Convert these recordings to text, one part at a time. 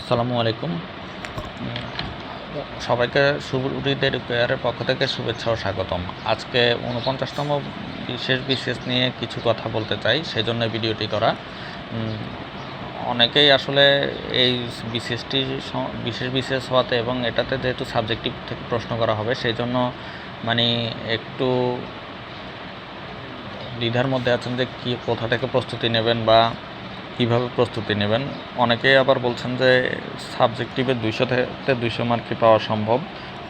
আসসালামু আলাইকুম। সবাইকে সুবিদের পেয়ারের পক্ষ থেকে শুভেচ্ছা ও স্বাগতম। আজকে উনপঞ্চাশতম বিশেষ বিশেষ নিয়ে কিছু কথা বলতে চাই সেই জন্য ভিডিওটি করা। অনেকেই আসলে এই বিশেষটি বিশেষ বিশেষ হওয়াতে এবং এটাতে যেহেতু সাবজেক্টিভ থেকে প্রশ্ন করা হবে সেই জন্য মানে একটু দ্বিধার মধ্যে আছেন যে কি, কোথা থেকে প্রস্তুতি নেবেন বা কীভাবে প্রস্তুতি নেবেন? অনেকেই আবার বলছেন যে সাবজেক্টিভে দুইশো থেকে দুইশো মার্কই পাওয়া সম্ভব,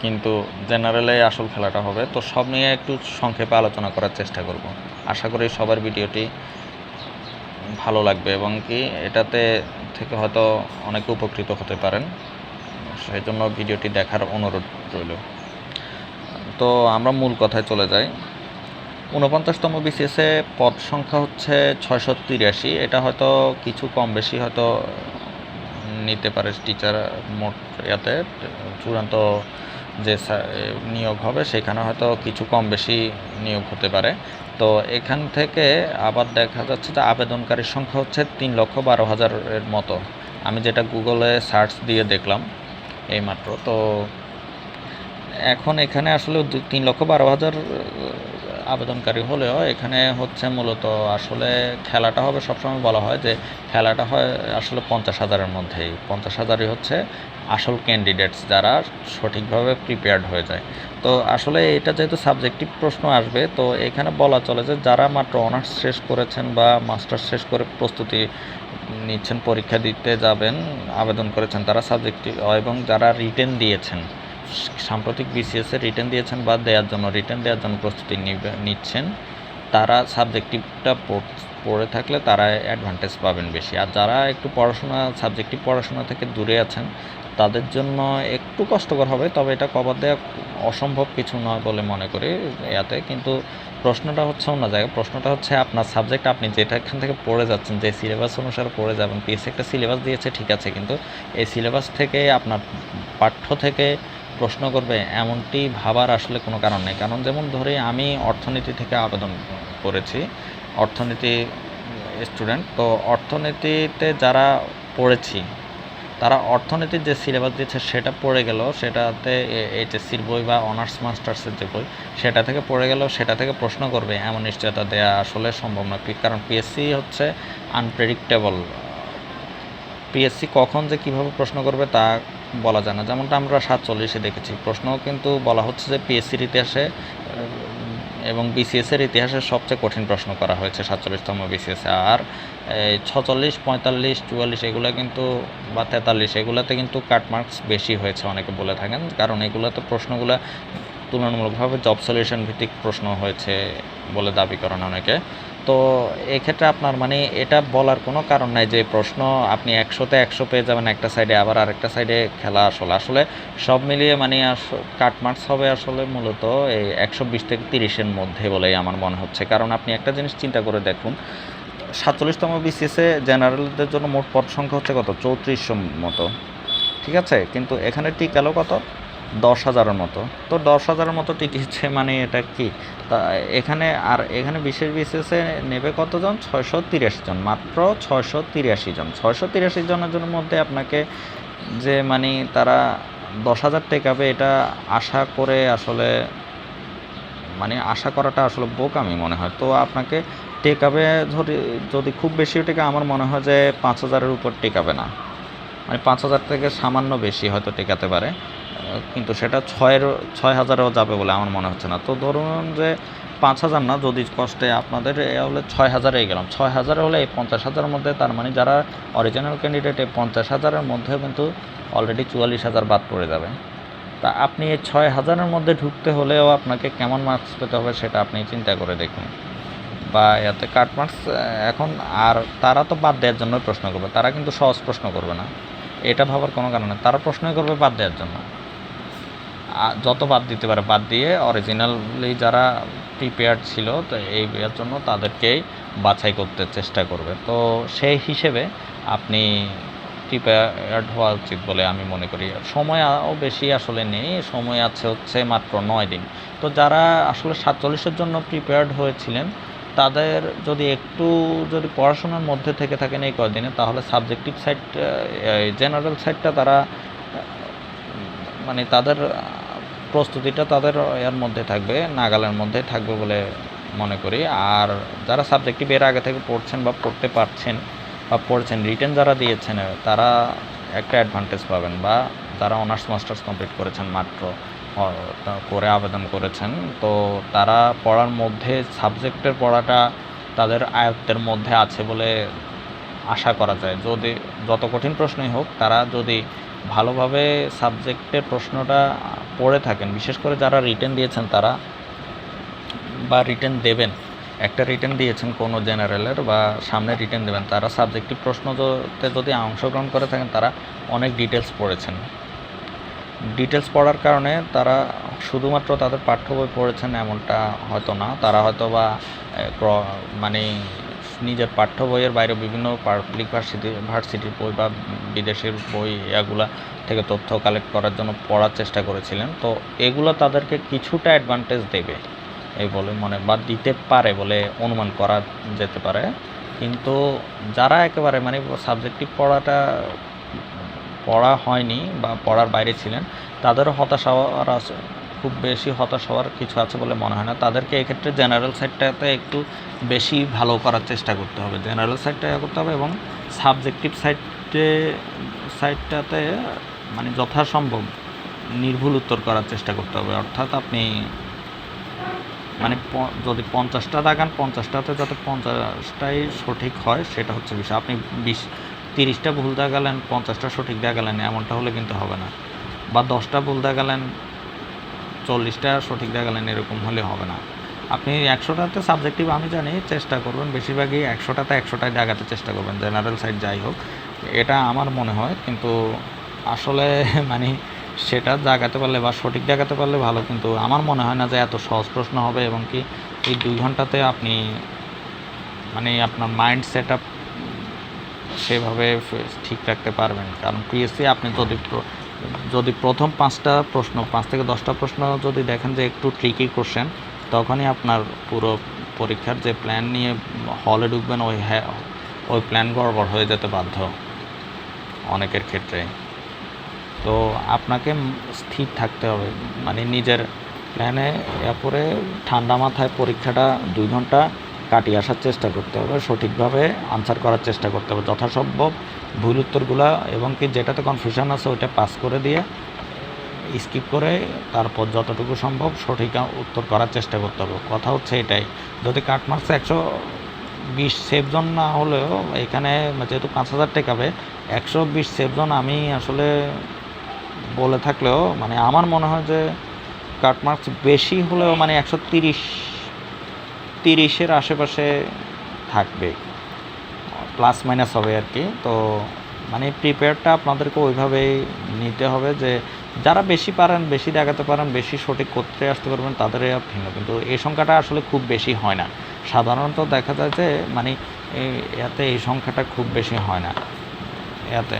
কিন্তু জেনারেলে আসল খেলাটা হবে। তো সব নিয়ে একটু সংক্ষেপে আলোচনা করার চেষ্টা করব। আশা করি সবার ভিডিওটি ভালো লাগবে এবং কি এটাতে থেকে হয়তো অনেকে উপকৃত হতে পারেন। সেই জন্য ভিডিওটি দেখার অনুরোধ রইল। তো আমরা মূল কথায় চলে যাই। ঊনপঞ্চাশতম বিসিএসে পদ সংখ্যা হচ্ছে ছয়শো তিরাশি। এটা হয়তো কিছু কম বেশি হয়তো নিতে পারে টিচার মোট ইয়াতে। চূড়ান্ত যে নিয়োগ হবে, সেখানে হয়তো কিছু কম বেশি নিয়োগ হতে পারে। তো এখান থেকে আবার দেখা যাচ্ছে যে আবেদনকারীর সংখ্যা হচ্ছে তিন লক্ষ বারো হাজারের মতো। আমি যেটা গুগলে সার্চ দিয়ে দেখলাম এইমাত্র। তো এখন এখানে আসলে তিন লক্ষ বারো হাজার আবেদনকারী হলেও এখানে হচ্ছে মূলত আসলে খেলাটা হবে সবসময় বলা হয় যে খেলাটা হয় আসলে পঞ্চাশ হাজারের মধ্যেই। পঞ্চাশ হাজারই হচ্ছে আসল ক্যান্ডিডেটস যারা সঠিকভাবে প্রিপেয়ার্ড হয়ে যায়। তো আসলে এটা যেহেতু সাবজেক্টিভ প্রশ্ন আসবে, তো এখানে বলা চলে যে যারা মাত্র অনার্স শেষ করেছেন বা মাস্টার্স শেষ করে প্রস্তুতি নিচ্ছেন, পরীক্ষা দিতে যাবেন, আবেদন করেছেন, তারা সাবজেক্টিভ এবং যারা রিটেন দিয়েছেন সাম্প্রতিক বিসিএসে রিটার্ন দিয়েছেন বা দেওয়ার জন্য রিটার্ন দেওয়ার জন্য প্রস্তুতি নিচ্ছেন। তারা সাবজেক্টিভটা পড়ে থাকলে তারা অ্যাডভান্টেজ পাবেন বেশি। আর যারা একটু পড়াশোনা সাবজেক্টিভ পড়াশোনা থেকে দূরে আছেন, তাদের জন্য একটু কষ্টকর হবে, তবে এটা কভার দেওয়া অসম্ভব কিছু নয় বলে মনে করি এতে। কিন্তু প্রশ্নটা হচ্ছে অন্য জায়গায়, প্রশ্নটা হচ্ছে আপনার সাবজেক্ট আপনি যেটা এখান থেকে পড়ে যাচ্ছেন, যে সিলেবাস অনুসারে পড়ে যাবেন পিএসসি একটা সিলেবাস দিয়েছে, ঠিক আছে। কিন্তু এই সিলেবাস থেকে আপনার পাঠ্য থেকে প্রশ্ন করবে, এমনটি ভাবার আসলে কোনো কারণ নেই। কারণ যেমন ধরে আমি অর্থনীতি থেকে আবেদন করেছি, অর্থনীতি স্টুডেন্ট, তো অর্থনীতিতে যারা পড়েছি, তারা অর্থনীতির যে সিলেবাস দিয়েছে সেটা পড়ে গেল, সেটাতে এইচএসসির বই বা অনার্স, মাস্টার্সের যে বই, সেটা থেকে পড়ে গেল, সেটা থেকে প্রশ্ন করবে, এমন নিশ্চয়তা দেওয়া আসলে সম্ভব না। কারণ পিএসসি হচ্ছে আনপ্রেডিক্টেবল পিএসসি কখন যে কীভাবে প্রশ্ন করবে তা বলা যায় না। যেমনটা আমরা সাতচল্লিশে দেখেছি। প্রশ্ন কিন্তু বলা হচ্ছে যে পিএসসির ইতিহাসে এবং বিসিএস এর ইতিহাসে সবচেয়ে কঠিন প্রশ্ন করা হয়েছে সাতচল্লিশতম বিসিএসে। আর ছচল্লিশ, পঁয়তাল্লিশ, চুয়াল্লিশ এগুলো কিন্তু, বা তেতাল্লিশ এগুলোতে কিন্তু কাট মার্কস বেশি হয়েছে অনেকে বলে থাকেন। কারণ এগুলোতে প্রশ্নগুলো তুলনামূলকভাবে জব সলিউশন ভিত্তিক প্রশ্ন হয়েছে বলে দাবি করেন অনেকে। তো এক্ষেত্রে আপনার মানে এটা বলার কোনো কারণ নাই যে প্রশ্ন আপনি একশোতে একশো পেয়ে যাবেন একটা সাইডে আবার আরেকটা সাইডে খেলা আসলে। আসলে সব মিলিয়ে মানে কাট মার্কস হবে আসলে মূলত এই একশো বিশ থেকে তিরিশের মধ্যে বলেই আমার মনে হচ্ছে। কারণ আপনি একটা জিনিস চিন্তা করে দেখুন, সাতচল্লিশতম বিসিএসে জেনারেলদের জন্য মোট পদ সংখ্যা হচ্ছে কত? চৌত্রিশশো মতো। ঠিক আছে? কিন্তু এখানে টিকালো কত? দশ হাজারের মতো। তো দশ হাজারের মতো টিকিয়েছে মানে এটা কি? তা এখানে আর এখানে বিশেষ বিশেষে নেবে কতজন? ছয়শো তিরাশি জন। মাত্র ছয়শো তিরাশি জন। ছয়শো তিরাশি জনের জন্য মধ্যে আপনাকে যে মানে তারা দশ হাজার টেকাবে এটা আশা করে আসলে মানে আশা করাটা আসলে বোকামি মনে হয়। তো আপনাকে টেকাবে ধরি, যদি খুব বেশি টেকা, আমার মনে হয় যে পাঁচ হাজারের উপর টেকাবে না। মানে পাঁচ হাজার থেকে সামান্য বেশি হয়তো টেকাতে পারে। কিন্তু সেটা ছয়ের ছয় হাজারেও যাবে বলে আমার মনে হচ্ছে না। তো ধরুন যে পাঁচ হাজার না, যদি কষ্টে আপনাদের হলে ছয় হাজারে গেলাম। ছয় হাজারে হলে এই পঞ্চাশ হাজারের মধ্যে তার মানে যারা অরিজিনাল ক্যান্ডিডেট এই পঞ্চাশ হাজারের মধ্যে কিন্তু অলরেডি চুয়াল্লিশ হাজার বাদ পড়ে যাবে। তা আপনি এই ছয় হাজারের মধ্যে ঢুকতে হলেও আপনাকে কেমন মার্কস পেতে হবে সেটা আপনি চিন্তা করে দেখুন। বা এতে কাট মার্কস এখন আর তারা তো বাদ দেওয়ার জন্য প্রশ্ন করবে। তারা কিন্তু সহজ প্রশ্ন করবে না। এটা ভাবার কোনো কারণে তারা প্রশ্নই করবে বাদ দেওয়ার জন্য। যত বাদ দিতে পারে, বাদ দিয়ে অরিজিনালি যারা প্রিপেয়ার্ড ছিল, তো এই এর জন্য তাদেরকেই বাছাই করতে চেষ্টা করবে। তো সেই হিসেবে আপনি প্রিপেয়ার্ড হওয়া উচিত বলে আমি মনে করি। সময়ও বেশি আসলে নেই, সময় আছে হচ্ছে মাত্র নয় দিন। তো যারা আসলে সাতচল্লিশের জন্য প্রিপেয়ার্ড হয়েছিলেন, তাদের যদি একটু যদি পড়াশোনার মধ্যে থেকে থাকেন এই কদিনে তাহলে সাবজেক্টিভ সাইড জেনারেল সাইডটা তারা মানে তাদের প্রস্তুতিটা তাদের এর মধ্যে থাকবে, নাগালের মধ্যে থাকবে বলে মনে করি। আর যারা সাবজেক্টিভ এর আগে থেকে পড়ছেন বা পড়তে পারছেন বা পড়ছেন রিটেন যারা দিয়েছেন, তারা একটা অ্যাডভান্টেজ পাবেন বা যারা অনার্স মাস্টার্স কমপ্লিট করেছেন মাত্র করে আবেদন করেছেন, তো তারা পড়ার মধ্যে সাবজেক্টের পড়াটা তাদের আয়ত্তের মধ্যে আছে বলে আশা করা যায়। যদি যত কঠিন প্রশ্নই হোক, তারা যদি ভালোভাবে সাবজেক্টের প্রশ্নটা পড়ে থাকেন। বিশেষ করে যারা রিটার্ন দিয়েছেন তারা বা রিটার্ন দেবেন, একটা রিটার্ন দিয়েছেন কোনো জেনারেলের বা সামনে রিটার্ন দেবেন, তারা সাবজেক্টিভ প্রশ্নতে যদি অংশগ্রহণ করে থাকেন তারা অনেক ডিটেলস পড়েছেন। ডিটেলস পড়ার কারণে তারা শুধুমাত্র তাদের পাঠ্য বই পড়েছেন এমনটা হয়তো না, তারা হয়তো বা মানে নিজের পাঠ্য বইয়ের বাইরে বিভিন্ন পাবলিক ভার্সিটি ভার্সিটির বই বা বিদেশের বই এগুলা থেকে তথ্য কালেক্ট করার জন্য পড়ার চেষ্টা করেছিলেন। তো এগুলো তাদেরকে কিছুটা অ্যাডভান্টেজ দেবে এই বলে মনে, বা দিতে পারে বলে অনুমান করা যেতে পারে। কিন্তু যারা একেবারে মানে সাবজেক্টিভ পড়াটা, পড়া হয়নি বা পড়ার বাইরে ছিলেন, তাদেরও হতাশা আছে খুব বেশি হতাশ হওয়ার কিছু আছে বলে মনে হয় না। তাদেরকে এক্ষেত্রে জেনারেল সাইডটাতে একটু বেশি ভালো করার চেষ্টা করতে হবে। জেনারেল সাইডটা ইয়ে করতে হবে এবং সাবজেক্টিভ সাইডে সাইডটাতে মানে যথাসম্ভব নির্ভুল উত্তর করার চেষ্টা করতে হবে। অর্থাৎ আপনি মানে যদি পঞ্চাশটা দাগান পঞ্চাশটাতে যাতে পঞ্চাশটাই সঠিক হয়, সেটা হচ্ছে বিষয়। আপনি বিশ, তিরিশটা ভুল দাগালেন পঞ্চাশটা সঠিক দাগালেন এমনটা হলে কিন্তু হবে না। বা দশটা ভুল দাগালেন চল্লিশটা সঠিক দাগালেন এরকম হলে হবে না। আপনি একশোটাতে সাবজেক্টিভ আমি জানি, চেষ্টা করবেন। বেশিরভাগই একশোটাতে একশোটাই দাগাতে চেষ্টা করবেন জেনারেল সাইড যাই হোক। এটা আমার মনে হয়, কিন্তু আসলে মানে সেটা জাগাতে পারলে বা সঠিক জাগাতে পারলে ভালো, কিন্তু আমার মনে হয় না যে এত সহজ প্রশ্ন হবে এবং কি এই দুই ঘন্টাতে আপনি মানে আপনার মাইন্ড সেট আপ সেভাবে ঠিক রাখতে পারবেন। কারণ পিএসসি আপনি যদি যদি প্রথম পাঁচটা প্রশ্ন, পাঁচ থেকে দশটা প্রশ্ন যদি দেখেন যে একটু ট্রিকি কোশ্চেন তখনই আপনার পুরো পরীক্ষার যে প্ল্যান নিয়ে হলে ঢুকবেন, ওই হ্যাঁ ওই প্ল্যান গড়বড় হয়ে যেতে বাধ্য অনেকের ক্ষেত্রে। তো আপনাকে স্থির থাকতে হবে। মানে নিজের প্ল্যানে এরপরে ঠান্ডা মাথায় পরীক্ষাটা দুই ঘণ্টা কাটিয়ে আসার চেষ্টা করতে হবে, সঠিকভাবে আনসার করার চেষ্টা করতে হবে। যথাসম্ভব ভুল উত্তরগুলো এবং কি যেটাতে কনফিউশন আছে ওইটা পাস করে দিয়ে স্কিপ করে তারপর যতটুকু সম্ভব সঠিক উত্তর করার চেষ্টা করতে হবে। কথা হচ্ছে এটাই, যদি কাট মার্কস একশো বিশ সেভজন না হলেও এখানে যেহেতু পাঁচ হাজার টেকাবে, একশো বিশ সেভজন আমি আসলে বলে থাকলেও মানে আমার মনে হয় যে কাট মার্কস বেশি হলেও মানে একশো তিরিশ তিরিশের আশেপাশে থাকবে। প্লাস মাইনাস হবে আর কি। তো মানে প্রিপেয়ারটা আপনাদেরকে ওইভাবেই নিতে হবে যে যারা বেশি পারেন, বেশি দেখাতে পারেন, বেশি সঠিক করতে আসতে পারবেন তাদের ভিন্ন কিন্তু এই সংখ্যাটা আসলে খুব বেশি হয় না। সাধারণত দেখা যায় যে মানে এতে এই সংখ্যাটা খুব বেশি হয় না। এতে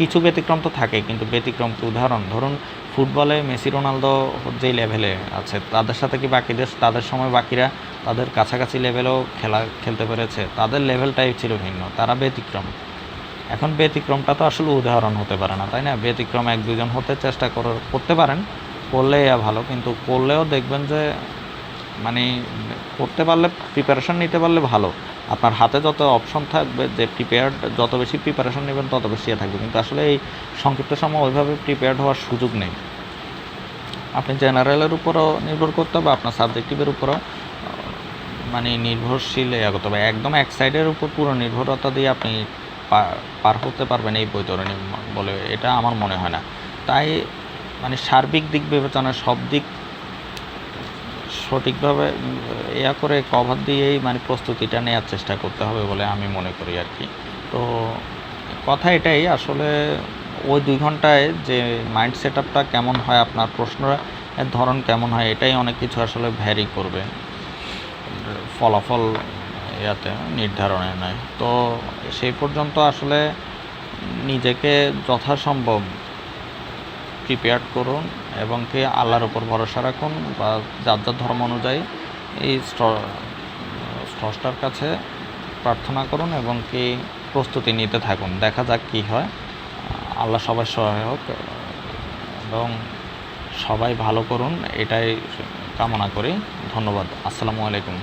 কিছু ব্যতিক্রম তো থাকে, কিন্তু ব্যতিক্রম কি উদাহরণ? ধরুন, ফুটবলে মেসি, রোনালদো যেই লেভেলে আছে, তাদের সাথে কি বাকিদের, তাদের সময় বাকিরা তাদের কাছাকাছি লেভেলেও খেলা, খেলতে পেরেছে? তাদের লেভেলটাই ছিল ভিন্ন, তারা ব্যতিক্রম। এখন ব্যতিক্রমটা তো আসলে উদাহরণ হতে পারে না, তাই না? ব্যতিক্রম এক দুজন হতে চেষ্টা করতে পারেন করলে ভালো, কিন্তু করলেও দেখবেন যে মানে করতে পারলে প্রিপারেশন নিতে পারলে ভালো। আপনার হাতে যত অপশন থাকবে, যে প্রিপেয়ার্ড যত বেশি প্রিপারেশন নেবেন, তত বেশি ইয়ে থাকবে। কিন্তু আসলে এই সংক্ষিপ্ত সময় ওইভাবে প্রিপেয়ার্ড হওয়ার সুযোগ নেই। আপনি জেনারেলের উপরও নির্ভর করতে হবে, আপনার সাবজেক্টিভের উপরও মানে নির্ভরশীল করতে হবে। একদম এক সাইডের উপর পুরো নির্ভরতা দিয়ে আপনি পার হতে পারবেন এই বৈতরণী বলে। এটা আমার মনে হয় না। তাই মানে সার্বিক দিক বিবেচনায় সব দিক সঠিকভাবে ইয়া করে কভার দিয়েই মানে প্রস্তুতিটা নেওয়ার চেষ্টা করতে হবে বলে আমি মনে করি আর কি। তো কথা এটাই, আসলে ওই দুই ঘন্টায় যে মাইন্ড সেট আপটা কেমন হয়, আপনার প্রশ্নের ধরন কেমন হয়, এটাই অনেক কিছু আসলে ভ্যারি করবে। ফলাফল ইয়াতে নির্ধারণে নয়। তো সেই পর্যন্ত আসলে নিজেকে যথাসম্ভব প্রিপেয়ার করুন। এবং কি আল্লাহর উপর ভরসা রাখুন বা যার যার ধর্ম অনুযায়ী এই স্রষ্টার কাছে প্রার্থনা করুন এবং কি প্রস্তুতি নিতে থাকুন। দেখা যাক কি হয়। আল্লাহ সবার সহায়ক এবং সবাই ভালো করুন, এটাই কামনা করি। ধন্যবাদ। আসসালামু আলাইকুম।